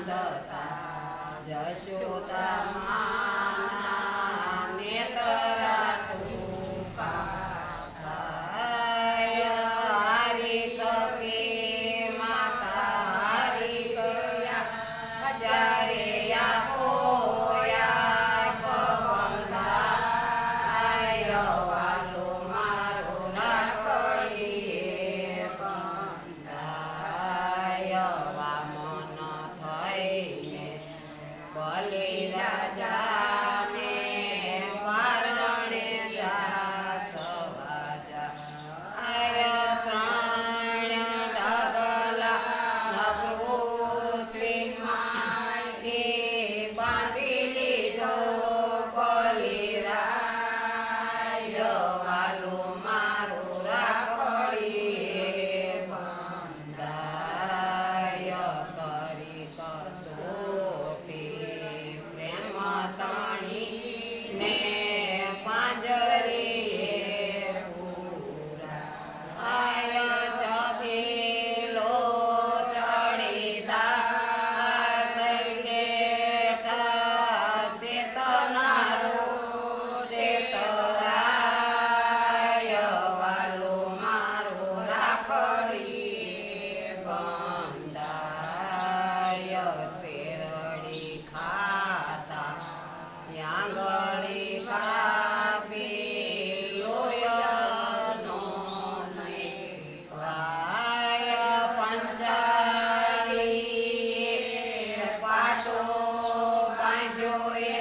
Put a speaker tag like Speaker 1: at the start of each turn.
Speaker 1: નંદતા જશોદા મા joy